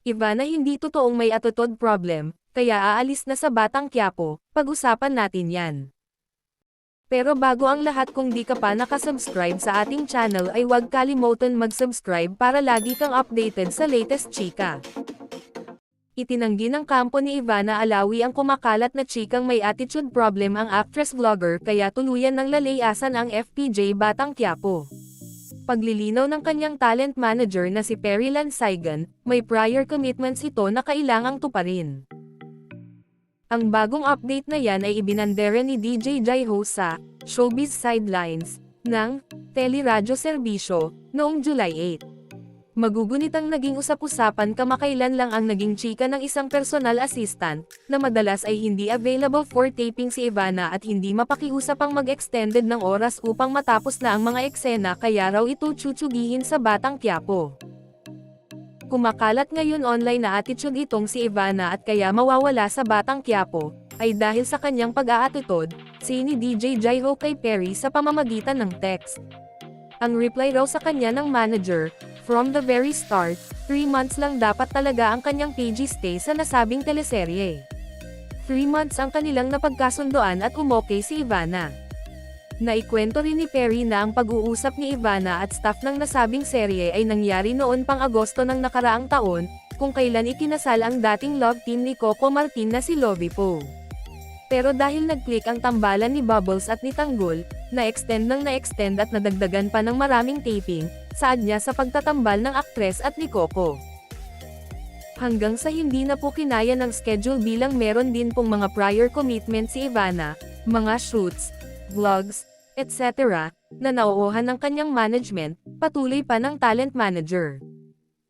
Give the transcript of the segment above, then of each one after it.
Iba na hindi totoong may atutod problem, kaya aalis na sa Batang Quiapo, pag-usapan natin yan. Pero bago ang lahat kung di ka pa nakasubscribe sa ating channel ay huwag kalimutan mag-subscribe para lagi kang updated sa latest chika. Itinanggi ng kampo ni Ivana Alawi ang kumakalat na chikang may attitude problem ang actress-vlogger kaya tuluyan ng lalayasan ang FPJ Batang Quiapo. Paglilinaw ng kanyang talent manager na si Perry Lansaigan, may prior commitments ito na kailangang tuparin. Ang bagong update na yan ay ibinandera ni DJ Jaiho sa Showbiz Sidelines ng Teleradyo Serbisyo noong July 8. Magugunit ang naging usap-usapan kamakailan lang ang naging chika ng isang personal assistant na madalas ay hindi available for taping si Ivana at hindi mapakiusap ang mag-extended ng oras upang matapos na ang mga eksena kaya raw ito tsutsughihin sa Batang Quiapo. Kumakalat ngayon online na attitude itong si Ivana at kaya mawawala sa Batang Quiapo, ay dahil sa kanyang pag-aatitod, si ni DJ Jaiho kay Perry sa pamamagitan ng text. Ang reply raw sa kanya ng manager, from the very start, 3 months lang dapat talaga ang kanyang PG stay sa nasabing teleserye. 3 months ang kanilang napagkasundoan at umokay si Ivana. Naikwento rin ni Perry na ang pag-uusap ni Ivana at staff ng nasabing serye ay nangyari noon pang Agosto ng nakaraang taon, kung kailan ikinasal ang dating love team ni Coco Martin na si Lovie Poe. Pero dahil nag-click ang tambalan ni Bubbles at ni Tanggol, na-extend ng na-extend at nadagdagan pa ng maraming taping, saad niya sa pagtatambal ng aktres at ni Coco. Hanggang sa hindi na po kinaya ng schedule bilang meron din pong mga prior commitment si Ivana, mga shoots, vlogs, etc., na nauuhan ng kanyang management, patuloy pa ng talent manager.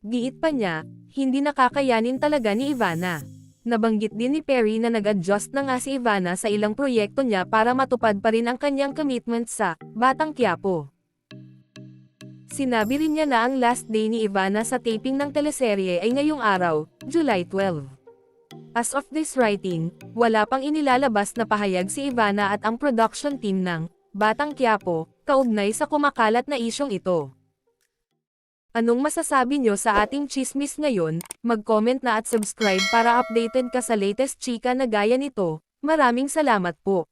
Giit pa niya, hindi nakakayanin talaga ni Ivana. Nabanggit din ni Perry na nag-adjust na nga si Ivana sa ilang proyekto niya para matupad pa rin ang kanyang commitment sa Batang Quiapo. Sinabi rin niya na ang last day ni Ivana sa taping ng teleserye ay ngayong araw, July 12. As of this writing, wala pang inilalabas na pahayag si Ivana at ang production team ng Batang Quiapo, kaugnay sa kumakalat na isyong ito. Anong masasabi nyo sa ating chismis ngayon? Mag-comment na at subscribe para updated ka sa latest chika na gaya nito. Maraming salamat po.